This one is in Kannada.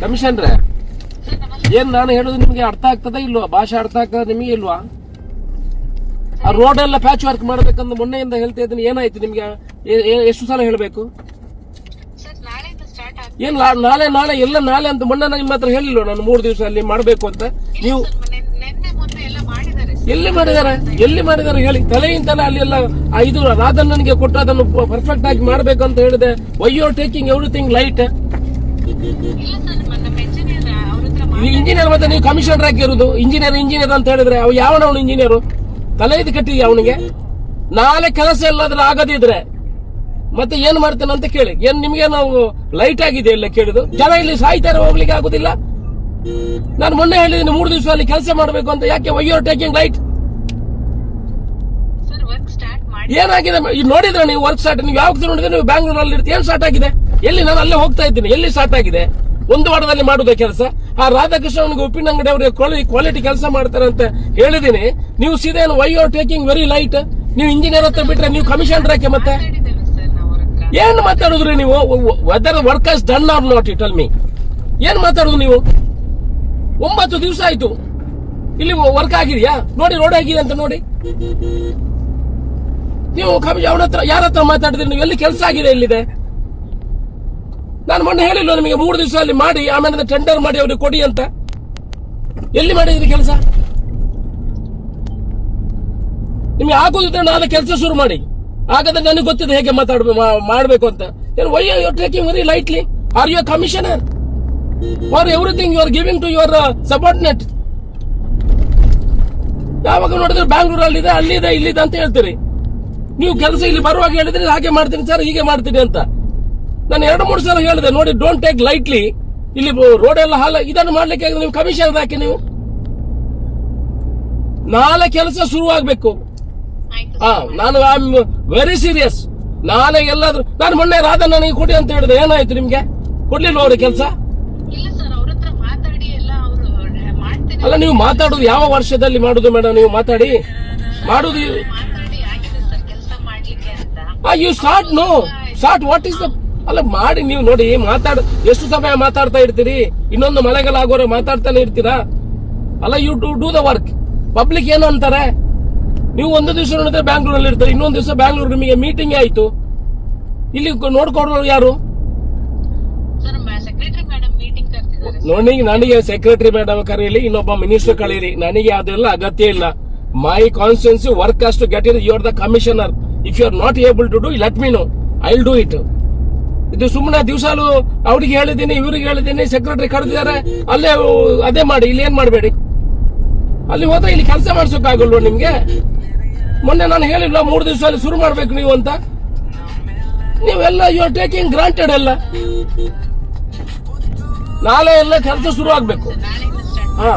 ಕಮಿಷನ್ರೆ ಏನ್ ನಾನು ಹೇಳುದು ನಿಮ್ಗೆ ಅರ್ಥ ಆಗ್ತದ ಇಲ್ವಾ? ಭಾಷೆ ಅರ್ಥ ಆಗ್ತದ ನಿಮಗೆ ಇಲ್ವಾ? ಆ ರೋಡ್ ಎಲ್ಲ ಪ್ಯಾಚ್ ವರ್ಕ್ ಮಾಡ್ಬೇಕಂತ ಮೊನ್ನೆಯಿಂದ ಹೇಳ್ತಾ ಇದ್ದೀನಿ ಏನಾಯ್ತು ನಿಮ್ಗೆ? ಎಷ್ಟು ಸಲ ಹೇಳಬೇಕು? ಏನ್ ನಾಳೆ ನಾಳೆ ಎಲ್ಲ ನಾಳೆ ಅಂತ ಮೊನ್ನೆ ನಾನು ನಿಮ್ಮ ಹತ್ರ ಹೇಳಿಲ್ವ? ನಾನು ಮೂರು ದಿವಸ ಅಲ್ಲಿ ಮಾಡ್ಬೇಕು ಅಂತ. ನೀವು ಸರ್ ಮೊನ್ನೆ ನೆನ್ನೆ ಮೊನ್ನೆ ಎಲ್ಲ ಮಾಡಿದಾರೆ ಎಲ್ಲಿ ಮಾಡಿದಾರೆ ಹೇಳಿ? ತಲೆಯಿಂದಲೇ ಅಲ್ಲೆಲ್ಲ ಎಲ್ಲ ಐದು ಇದು ರಾಧಣ್ಣನಿಗೆ ಕೊಟ್ಟು ಅದನ್ನು ಪರ್ಫೆಕ್ಟ್ ಆಗಿ ಮಾಡ್ಬೇಕು ಅಂತ ಹೇಳಿದೆ. Why you taking everything light engineer ಮತ್ತೆ ನೀವು ಕಮಿಷನರ್ ಆಗಿರೋದು ಇಂಜಿನಿಯರ್ ಇಂಜಿನಿಯರ್ ಅಂತ ಹೇಳಿದ್ರೆ ಅವ್ ಯಾವನವನು ಇಂಜಿನಿಯರ್ ತಲೆ ಇದು ಕಟ್ಟಿದ್ಯಾ ಅವನಿಗೆ? ನಾಳೆ ಕೆಲಸ ಎಲ್ಲಾದ್ರೂ ಆಗದಿದ್ರೆ ಮತ್ತೆ ಏನ್ ಮಾಡ್ತಾನೆ ಅಂತ ಕೇಳಿ. ಏನ್ ನಿಮ್ಗೆ ನಾವು ಲೈಟ್ ಆಗಿದೆ ಇಲ್ಲ ಕೇಳಿದು ಜನ ಇಲ್ಲಿ ಸಾಯ್ತಾರೆ ಹೋಗ್ಲಿಕ್ಕೆ ಆಗುದಿಲ್ಲ. ನಾನು ಮೊನ್ನೆ ಹೇಳಿದ್ದೀನಿ ಮೂರು ದಿವಸ ಅಲ್ಲಿ ಕೆಲಸ ಮಾಡಬೇಕು ಅಂತ. ಯಾಕೆ? ವೈ ಆರ್ ಟೇಕಿಂಗ್ ಲೈಟ್ ಏನಾಗಿದೆ? ನೋಡಿದ್ರೆ ನೀವು ವರ್ಕ್ ಸ್ಟಾರ್ಟ್ ನೀವು ಯಾವಾಗ ನೋಡಿದ್ರೆ ನೀವು ಬ್ಯಾಂಗ್ಳೂರಲ್ಲಿ ಇರ್ತೀವಿ ಏನ್ ಸ್ಟಾರ್ಟ್ ಆಗಿದೆ? ಎಲ್ಲಿ ನಾನು ಅಲ್ಲೇ ಹೋಗ್ತಾ ಇದ್ದೀನಿ. ಎಲ್ಲಿ ಸ್ಟಾರ್ಟ್ ಆಗಿದೆ? ಒಂದು ವಾರದಲ್ಲಿ ಮಾಡುದ ಕೆಲಸ? ಆ ರಾಧಾಕೃಷ್ಣ ಅವನಿಗೆ ಉಪ್ಪಿನ ಅಂಗಡಿ ಅವರಿಗೆ ಕ್ವಾಲಿಟಿ ಕೆಲಸ ಮಾಡ್ತಾರೆ ಅಂತ ಹೇಳಿದೀನಿ. ನೀವು ಸೀದಾ why are taking very light ನೀವು ಇಂಜಿನಿಯರ್ ಹತ್ರ ಬಿಟ್ರೆ ನೀವು ಕಮಿಷನ್ ಯಾಕೆ ಮತ್ತೆ? ಏನ್ ಮಾತಾಡಿದ್ರಿ ನೀವು? Whether work done or not it all me ಏನ್ ಮಾತಾಡುದು ನೀವು? ಒಂಬತ್ತು ದಿವಸ ಆಯ್ತು. ಇಲ್ಲಿ ವರ್ಕ್ ಆಗಿದೆಯಾ? ನೋಡಿ ರೋಡ್ ಆಗಿದೆ ಅಂತ ನೋಡಿ. ನೀವು ಕಮಿಷನ್ ಅವನ ಹತ್ರ ಯಾರ ಹತ್ರ ಮಾತಾಡಿದ್ರಿ? ನೀವು ಎಲ್ಲಿ ಕೆಲಸ ಆಗಿದೆ ಎಲ್ಲಿದೆ? ನಾನು ಮೊನ್ನೆ ಹೇಳಿಲ್ಲ ನಿಮಗೆ, ಮೂರು ದಿವಸ ಅಲ್ಲಿ ಮಾಡಿ, ಆಮೇಲೆ ಟೆಂಡರ್ ಮಾಡಿ ಅವ್ರಿಗೆ ಕೊಡಿ ಅಂತ. ಎಲ್ಲಿ ಮಾಡಿದ್ರಿ ಕೆಲಸ? ನಿಮ್ಗೆ ಆಗೋದಿದ್ರೆ ನಾನು ಕೆಲಸ ಶುರು ಮಾಡಿ. ಹಾಗಾದ್ರೆ ನನಗೆ ಗೊತ್ತಿದೆ ಹೇಗೆ ಮಾತಾಡ್ಬೇಕು ಮಾಡಬೇಕು ಅಂತ. ಏನು why you taking very lightly are you commissioner for everything you are giving to your subordinate ಯಾವಾಗ ನೋಡಿದ್ರೆ ಬ್ಯಾಂಗ್ಳೂರಲ್ಲಿ ಇದೆ ಅಲ್ಲಿದೆ ಇಲ್ಲಿದೆ ಅಂತ ಹೇಳ್ತೀರಿ. ನೀವು ಕೆಲಸ ಇಲ್ಲಿ ಬರುವಾಗ ಹೇಳಿದ್ರೆ ಹಾಗೆ ಮಾಡ್ತೀನಿ ಸರ್ ಹೀಗೆ ಮಾಡ್ತೀನಿ ಅಂತ. ನಾನು ಎರಡು ಮೂರು ಸಲ ಹೇಳಿದೆ ನೋಡಿ ಡೋಂಟ್ ಟೇಕ್ ಲೈಟ್ಲಿ ಇಲ್ಲಿ ರೋಡ್ ಎಲ್ಲ ಹಾಲ ಇದನ್ನು ಮಾಡ್ಲಿಕ್ಕೆ ನೀವು ಕಮಿಷನ್ ಹಾಕಿ ನೀವು. ನಾಳೆ ಕೆಲಸ ಶುರು ಆಗ್ಬೇಕು. ಹಾ ನಾನು ಐ ಆಮ್ ವೆರಿ ಸೀರಿಯಸ್ ನಾಳೆ ಎಲ್ಲಾದ್ರೂ ನಾನು ಮೊನ್ನೆ ರಾಧಾ ನನಗೆ ಕೊಡಿ ಅಂತ ಹೇಳಿದೆ ಏನಾಯ್ತು ನಿಮ್ಗೆ? ಕೊಡ್ಲಿಲ್ಲ ನೋಡಿ ಕೆಲಸ? ಅಲ್ಲ ನೀವು ಮಾತಾಡುದು ಯಾವ ವರ್ಷದಲ್ಲಿ ಮಾಡುದು ಮೇಡಮ್? ನೀವು ಮಾತಾಡಿ. ಮಾಡುದು you start no start what is the ಅಲ್ಲ ಮಾಡಿ ನೀವು ನೋಡಿ ಮಾತಾಡ ಎಷ್ಟು ಸಮಯ ಮಾತಾಡ್ತಾ ಇರ್ತೀರಿ? ಇನ್ನೊಂದು ಮಳೆಗಾಲ ಆಗೋರೆ ಮಾತಾಡ್ತಾನೆ ಇರ್ತೀರಾ? ಅಲ್ಲ you to do the work public ಏನು ಅಂತಾರೆ? ನೀವು ಒಂದು ದಿವಸ ನೋಡಿದ್ರೆ ಬ್ಯಾಂಗ್ಳೂರಲ್ಲಿ ಇರ್ತಾರೆ ಇನ್ನೊಂದು ದಿವಸ ಬ್ಯಾಂಗ್ಳೂರ್ ನಿಮಗೆ ಮೀಟಿಂಗ್ ಆಯ್ತು. ಇಲ್ಲಿ ನೋಡ್ಕೊಡೋರು ಯಾರು ಸರ್ ಸೆಕ್ರೆಟರಿ ಮೇಡಮ್ ಮೀಟಿಂಗ್ ನೋಡಿ ನನಗೆ ಸೆಕ್ರೆಟರಿ ಮೇಡಮ್ ಕರೀಲಿ, ಇನ್ನೊಬ್ಬ ಮಿನಿಸ್ಟರ್ ಕಳೀರಿ ನನಗೆ ಅದೆಲ್ಲ ಅಗತ್ಯ ಇಲ್ಲ. ಮೈ ಕಾನ್ಸ್ಟಿಟ್ಯೂನ್ಸಿ ವರ್ಕ್ ಅಷ್ಟು get it you are the commissioner if you are not able to do let me know I will do it ಇದು ಸುಮ್ಮನೆ ದಿವಸಾಲು ಅವ್ರಿಗೆ ಹೇಳಿದ್ದೀನಿ, ಇವ್ರಿಗೆ ಹೇಳಿದ್ದೀನಿ ಸೆಕ್ರೆಟರಿ ಕರೆದಿದ್ದಾರೆ. ಅಲ್ಲೇ ಅದೇ ಮಾಡಿ, ಇಲ್ಲಿ ಏನ್ ಮಾಡಬೇಡಿ? ಅಲ್ಲಿ ಹೋದ್ರೆ ಇಲ್ಲಿ ಕೆಲಸ ಮಾಡ್ಸೋಕ್ಕಾಗಲ್ವ ನಿಮ್ಗೆ? ಮೊನ್ನೆ ನಾನು ಹೇಳಿಲ್ಲ ಮೂರು ದಿವಸ ಅಲ್ಲಿ ಶುರು ಮಾಡ್ಬೇಕು ನೀವು ಅಂತ? ನೀವೆಲ್ಲ ಯು ಆರ್ ಟೇಕಿಂಗ್ ಗ್ರಾಂಟೆಡ್ ಎಲ್ಲ ನಾಳೆ ಎಲ್ಲ ಕೆಲಸ ಶುರು ಆಗ್ಬೇಕು ಹಾ.